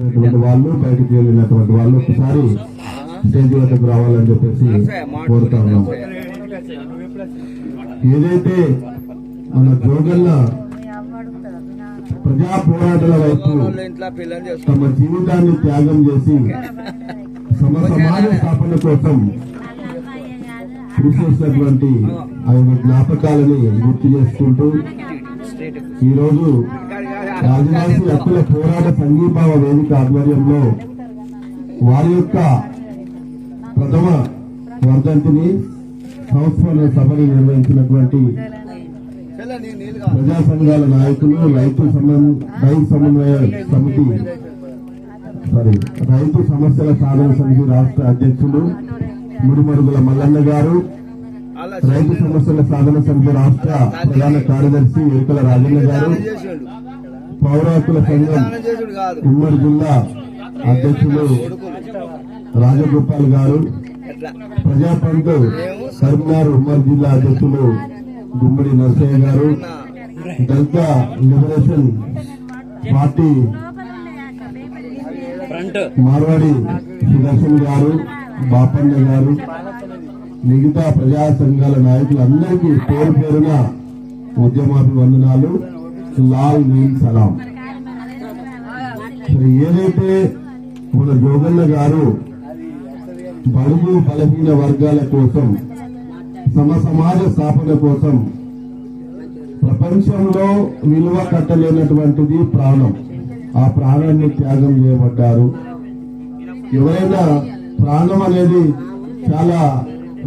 వచ్చినటువంటి వాళ్ళు బయటకు వెళ్ళినటువంటి వాళ్ళు ఒకసారి స్టేజ్ వద్దకు రావాలని చెప్పేసి కోరుతా ఉన్నాం. ఏదైతే మన జోగల్ల ప్రజా పోరాటాల వైపు ఇంట్లో తమ జీవితాన్ని త్యాగం చేసి సమ సమాజ స్థాపన కోసం కృషి చేసినటువంటి ఆయన జ్ఞాపకాలని గుర్తు చేసుకుంటూ ఈ రోజు ఆదివాసీ హక్కుల పోరాట సంఘీభావ వేదిక ఆధ్వర్యంలో వారి యొక్క ప్రథమ వర్ధంతిని సంస్మరణ సభని నిర్వహించినటువంటి ప్రజా సంఘాల నాయకులు రైతు సంబంధ రైతు సమన్వయ సమితి సారీ రైతు సమస్యల సాధన సమితి రాష్ట్ర అధ్యక్షులు ముడిమరుగుల మల్లన్న గారు రైతు సమస్యల సాధన సమితి రాష్ట్ర ప్రధాన కార్యదర్శి ఎరుకల రాజన్న గారు పౌరాకుల సంఘం ఉమ్మడి జిల్లా అధ్యక్షులు రాజగోపాల్ గారు ప్రజాపంతు కరీంనగర్ ఉమ్మడి జిల్లా అధ్యక్షులు గుమ్మడి నరసయ్య గారు దళిత లిబరేషన్ పార్టీ మార్వాడి సుదర్శన్ గారు బాపన్న గారు మిగతా ప్రజా సంఘాల నాయకులందరికీ పేరు పేరున ఉద్యమాభివందనాలు. లాల్ నీల్ సలాం. ఏదైతే మన జోగన్న గారు బడుగు బలహీన వర్గాల కోసం సమ సమాజ స్థాపన కోసం ప్రపంచంలో విలువ కట్టలేనటువంటిది ప్రాణం. ఆ ప్రాణాన్ని త్యాగం చేయబడ్డారు. ఎవరైనా ప్రాణం అనేది చాలా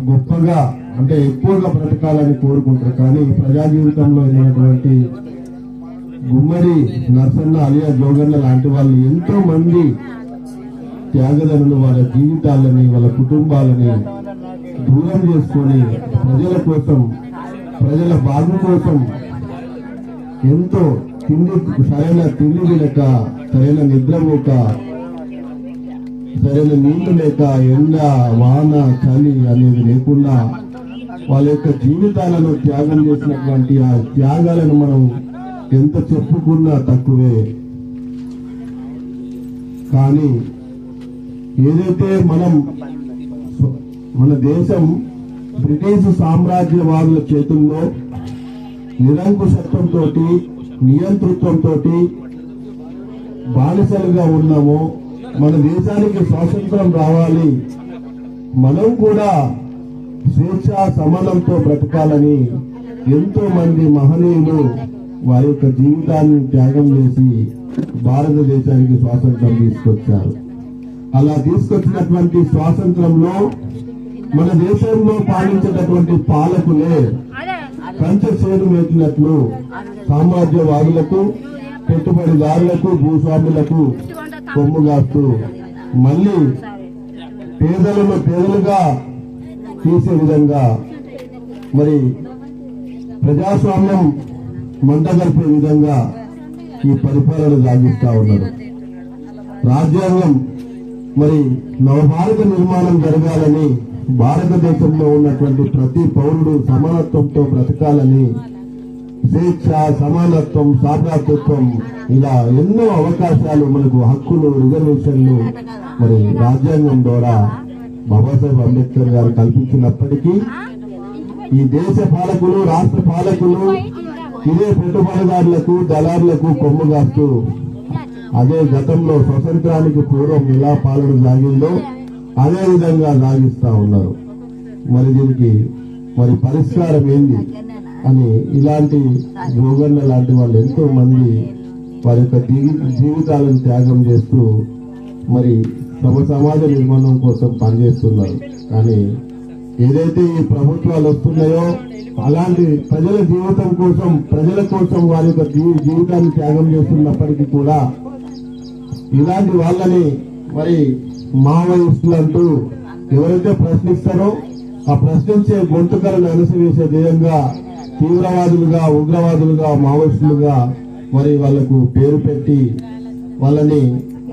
గొప్పగా అంటే ఎక్కువగా బ్రతకాలని కోరుకుంటారు. కానీ ప్రజా జీవితంలో అయినటువంటి గుమ్మడి నర్సన్న అలియా జోగన్న లాంటి వాళ్ళు ఎంతో మంది త్యాగదనులు వాళ్ళ జీవితాలని వాళ్ళ కుటుంబాలని దూరం చేసుకొని ప్రజల కోసం ప్రజల బాగు కోసం ఎంతో తిండి సరైన తిండి లేక సరైన నిద్ర లేక సరైన నీళ్ళు లేక ఎండ వాన చలి అనేది లేకుండా వాళ్ళ యొక్క జీవితాలను త్యాగం చేసినటువంటి ఆ త్యాగాలను మనం ఎంత చెప్పుకున్నా తక్కువే. కానీ ఏదైతే మనం మన దేశం బ్రిటిష్ సామ్రాజ్యవాదుల చేతుల్లో నిరంకుశత్వంతో నియంతృత్వంతో బానిసలుగా ఉన్నామో మన దేశానికి స్వాతంత్రం రావాలి మనం కూడా స్వేచ్ఛ సమానంతో బ్రతకాలని ఎంతో మంది మహనీయులు వారి యొక్క జీవితాన్ని త్యాగం చేసి భారతదేశానికి స్వాతంత్రం తీసుకొచ్చారు. అలా తీసుకొచ్చినటువంటి స్వాతంత్రంలో మన దేశంలో పాలించేటటువంటి పాలకులే కంచె వేసినట్లు సామ్రాజ్యవాదులకు పెట్టుబడిదారులకు భూస్వాములకు కొమ్ము కాస్తూ మళ్ళీ పేదలను పేదలుగా తీసే విధంగా మరి ప్రజాస్వామ్యం మంటగలిపే విధంగా ఈ పరిపాలన సాగిస్తా ఉన్నారు రాజ్యాంగం మరి నవభారత నిర్మాణం జరగాలని భారతదేశంలో ఉన్నటువంటి ప్రతి పౌరుడు సమానత్వంతో బ్రతకాలని స్వేచ్ఛ సమానత్వం సాధాతత్వం ఇలా ఎన్నో అవకాశాలు మనకు హక్కులు రిజర్వేషన్లు మరి రాజ్యాంగం ద్వారా బాబాసాహెబ్ అంబేద్కర్ గారు కల్పించినప్పటికీ ఈ దేశ పాలకులు రాష్ట్ర పాలకులు ఇదే పెట్టుబడిదారులకు దళారులకు కొమ్ము కాస్తూ అదే గతంలో స్వతంత్రానికి పూర్వం ఎలా పాలన సాగిందో అదే విధంగా సాగిస్తా ఉన్నారు. మరి దీనికి మరి పరిష్కారం ఏంది అని ఇలాంటి జోగన్న లాంటి వాళ్ళు ఎంతో మంది వారి యొక్క జీవితాలను త్యాగం చేస్తూ మరి సమ సమాజ నిర్మాణం కోసం పనిచేస్తున్నారు. కానీ ఏదైతే ఈ ప్రభుత్వాలు వస్తున్నాయో అలాంటి ప్రజల జీవితం కోసం ప్రజల కోసం వారి యొక్క జీవితాన్ని త్యాగం చేస్తున్నప్పటికీ కూడా ఇలాంటి వాళ్ళని మరి మావోయిస్టులు అంటూ ఎవరైతే ప్రశ్నిస్తారో ఆ ప్రశ్నించే గొంతుకలను అనుసరించే విధంగా తీవ్రవాదులుగా ఉగ్రవాదులుగా మావోయిస్టులుగా మరి వాళ్ళకు పేరు పెట్టి వాళ్ళని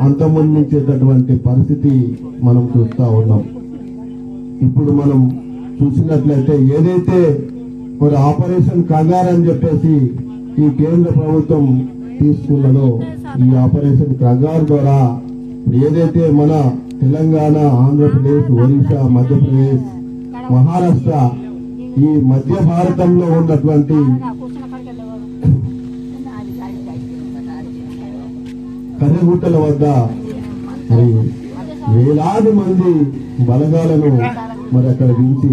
అంతమొందించేటటువంటి పరిస్థితి మనం చూస్తా ఉన్నాం. ఇప్పుడు మనం చూసినట్లయితే ఏదైతే మరి ఆపరేషన్ కంగారని అని చెప్పేసి ఈ కేంద్ర ప్రభుత్వం తీసుకున్నదో ఈ ఆపరేషన్ కంగారు ద్వారా ఏదైతే మన తెలంగాణ ఆంధ్రప్రదేశ్ ఒరిస్సా మధ్యప్రదేశ్ మహారాష్ట్ర ఈ మధ్య భారతంలో ఉన్నటువంటి కర్రగుట్టల వద్ద వేలాది మంది బలగాలను మరి అక్కడ దించి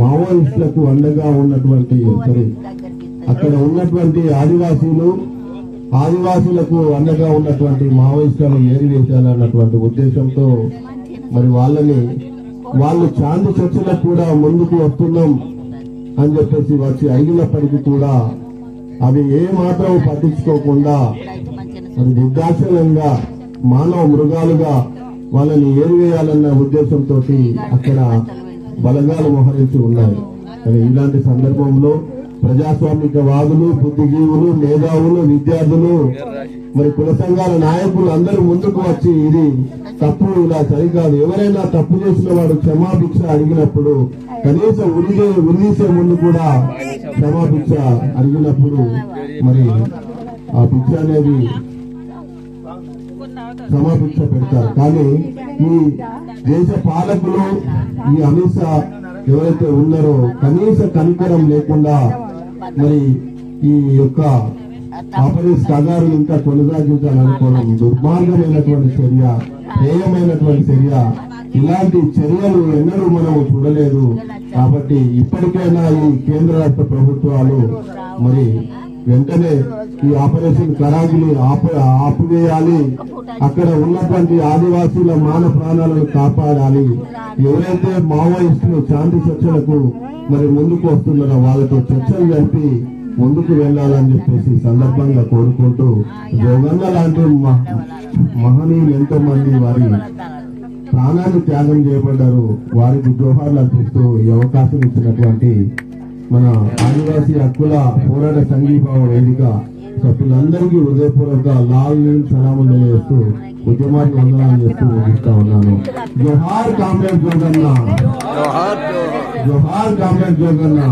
మావోయిస్టులకు అండగా ఉన్నటువంటి సరే అక్కడ ఉన్నటువంటి ఆదివాసీలు ఆదివాసీలకు అండగా ఉన్నటువంటి మావోయిస్టులను ఏరివేశాలన్నటువంటి ఉద్దేశంతో మరి వాళ్ళని వాళ్ళు చాంది చర్చలకు కూడా ముందుకు వస్తున్నాం అని చెప్పేసి వచ్చి అయినప్పటికీ కూడా అవి ఏ మాత్రం పట్టించుకోకుండా మరి నిర్దాక్షిణ్యంగా మానవ మృగాలుగా వాళ్ళని ఏరివేయాలన్న ఉద్దేశంతో అక్కడ బలగాలు మోహరించి ఉన్నాయి. కానీ ఇలాంటి సందర్భంలో ప్రజాస్వామిక వాదులు బుద్ధిజీవులు మేధావులు విద్యార్థులు మరి కుల సంఘాల నాయకులు అందరూ ముందుకు వచ్చి ఇది తప్పు ఇలా సరికాదు. ఎవరైనా తప్పు చేసిన వాడు క్షమాభిక్ష అడిగినప్పుడు కనీసం ఉరిగే ఉరిదీసే ముందు కూడా క్షమాభిక్ష అడిగినప్పుడు మరి ఆ భిక్ష అనేది క్షమాభిక్ష పెడతారు. కానీ ఈ దేశ పాలకులు ఈ అమిత్ షా ఎవరైతే ఉన్నారో కనీస కనికరం లేకుండా మరి ఈ యొక్క ఆపరేస్ కగారు ఇంకా కొనసాగించాలనుకోవడం దుర్మార్గమైనటువంటి చర్య హేయమైనటువంటి చర్య. ఇలాంటి చర్యలు ఎన్నడూ మనము చూడలేదు. కాబట్టి ఇప్పటికైనా ఈ కేంద్ర రాష్ట్ర ప్రభుత్వాలు మరి వెంటనే ఈ ఆపరేషన్ కరాగిని ఆప ఆపివేయాలి. అక్కడ ఉన్నటువంటి ఆదివాసీల మాన ప్రాణాలను కాపాడాలి. ఎవరైతే మావోయిస్టులు శాంతి చర్చలకు మరి ముందుకు వస్తున్నారో వాళ్ళతో చర్చలు జరిపి ముందుకు వెళ్ళాలని చెప్పేసి సందర్భంగా కోరుకుంటూ జోగన్న లాంటి మహనీయులు ఎంతో మంది వారి ప్రాణాన్ని త్యాగం చేయబడ్డారు. వారికి జోహార్లు అర్పిస్తూ ఈ అవకాశం ఇచ్చినటువంటి మన ఆదివాసీ హక్కుల పోరాట సంఘీభావ వేదిక సభ్యులందరికీ హృదయపూర్వక లాల్ నీల్ సలాములు తెలియజేస్తూ ఉద్యమాన్ని వందనాలు చేస్తూ ముగిస్తా ఉన్నాను. జోహార్ కామ్రేడ్ జోగన్న. జోహార్ కామ్రేడ్ జోగన్న.